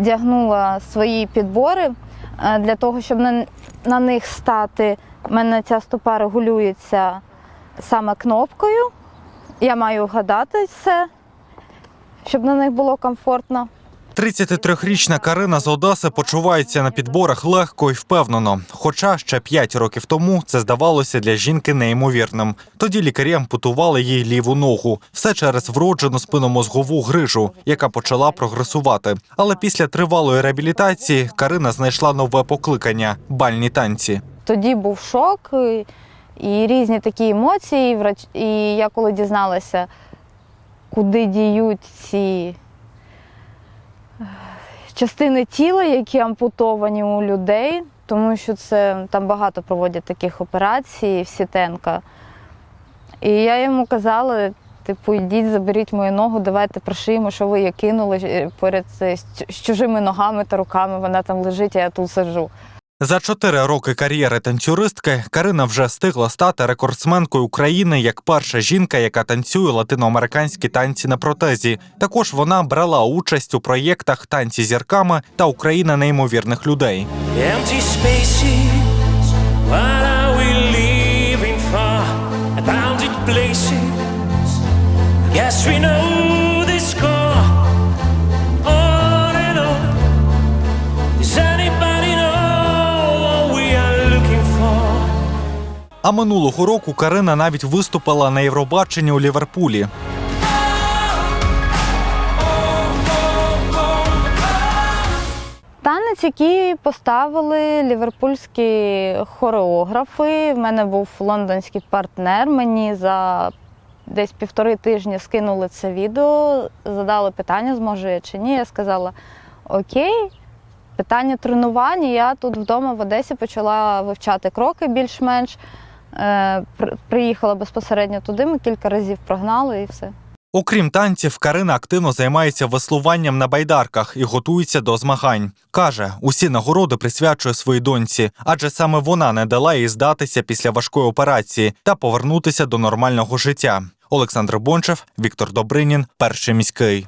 вдягнула свої підбори е, для того, щоб на, на них стати. У мене ця стопа регулюється саме кнопкою. Я маю вгадати все, щоб на них було комфортно. 33-річна Карина з Одеси почувається на підборах легко і впевнено. Хоча ще 5 років тому це здавалося для жінки неймовірним. Тоді лікарі ампутували їй ліву ногу, все через вроджену спиномозгову грижу, яка почала прогресувати. Але після тривалої реабілітації Карина знайшла нове покликання бальні танці. Тоді був шок і, різні такі емоції. І я коли дізналася, куди діють ці частини тіла, які ампутовані у людей, тому що це там багато проводять таких операцій в Сітенка. І я йому казала. Типу, йдіть, заберіть мою ногу, давайте прошиємо, що ви її кинули перед поряд з, чужими ногами та руками. Вона там лежить, а я тут сиджу. За чотири роки кар'єри танцюристки Карина вже встигла стати рекордсменкою України як перша жінка, яка танцює латиноамериканські танці на протезі. Також вона брала участь у проєктах танці зірками та Україна неймовірних людей. А минулого року Карина навіть виступила на Євробаченні у Ліверпулі. Танець, який поставили ліверпульські хореографи. В мене був лондонський партнер. Мені за десь півтори тижні скинули це відео, задали питання, зможу я чи ні. Я сказала окей. Питання тренування. Я тут вдома в Одесі почала вивчати кроки більш-менш. Е, при- Приїхала безпосередньо туди, ми кілька разів прогнали і все. Окрім танців, Карина активно займається веслуванням на байдарках і готується до змагань. Каже, усі нагороди присвячує своїй доньці, адже саме вона не дала їй здатися після важкої операції та повернутися до нормального життя. Олександр Бончев, Віктор Добринін, перший міський.